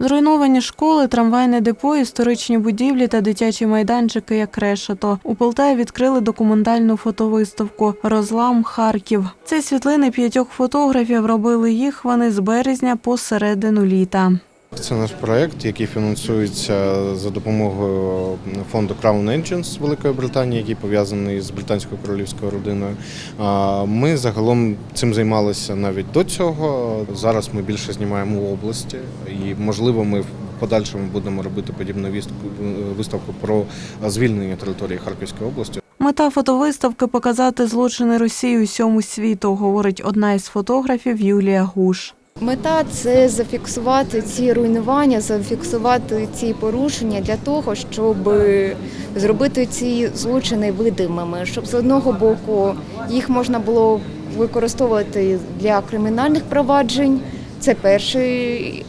Зруйновані школи, трамвайне депо, історичні будівлі та дитячі майданчики як решето. У Полтаві відкрили документальну фотовиставку Розлам Харків. Це світлини п'ятьох фотографів. Робили їх вони з березня по середину літа. Це наш проект, який фінансується за допомогою фонду Crown Engines Великої Британії, який пов'язаний з британською королівською родиною. Ми загалом цим займалися навіть до цього. Зараз ми більше знімаємо в області, і можливо, ми в подальшому будемо робити подібну виставку про звільнення території Харківської області. Мета фотовиставки показати злочини Росії усьому світу, говорить одна із фотографів Юлія Гуш. Мета це зафіксувати ці руйнування, зафіксувати ці порушення для того, щоб зробити ці злочини видимими, щоб з одного боку їх можна було використовувати для кримінальних проваджень. Це перший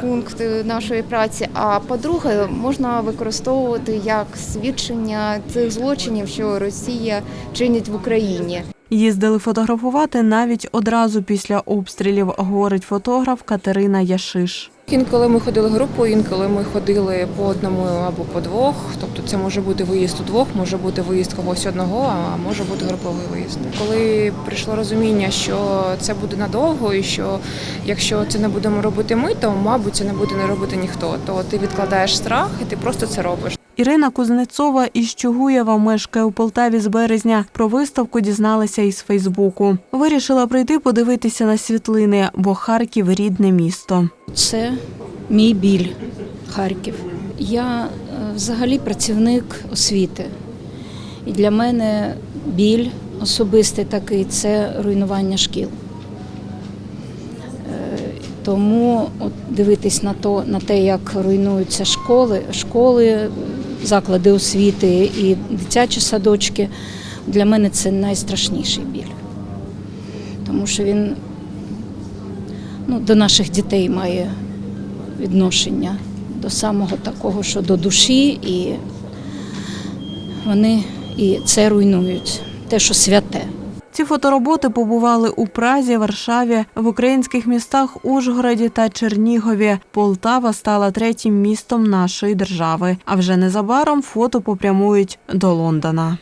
пункт нашої праці. А по-друге, можна використовувати як свідчення цих злочинів, що Росія чинить в Україні. Їздили фотографувати навіть одразу після обстрілів, говорить фотограф Катерина Яшиш. Інколи ми ходили групою, інколи ми ходили по одному або по двох. Тобто це може бути виїзд у двох, може бути виїзд когось одного, а може бути груповий виїзд. Коли прийшло розуміння, що це буде надовго, і що якщо це не будемо робити ми, то мабуть це не буде не робити ніхто. То ти відкладаєш страх і ти просто це робиш. Ірина Кузнецова із Чугуєва мешкає у Полтаві з березня. Про виставку дізналася із Фейсбуку. Вирішила прийти подивитися на світлини, бо Харків рідне місто. Це мій біль Харків. Я е, взагалі працівник освіти. І для мене біль особистий такий це руйнування шкіл. Е, Тому от дивитись на то, на те, як руйнуються школи, школи, заклади освіти і дитячі садочки, для мене це найстрашніший біль. Тому що він ну, до наших дітей має відношення до самого такого, що до душі, і вони і це руйнують, те, що святе. Ці фотороботи побували у Празі, Варшаві, в українських містах Ужгороді та Чернігові. Полтава стала третім містом нашої держави. А вже незабаром фото попрямують до Лондона.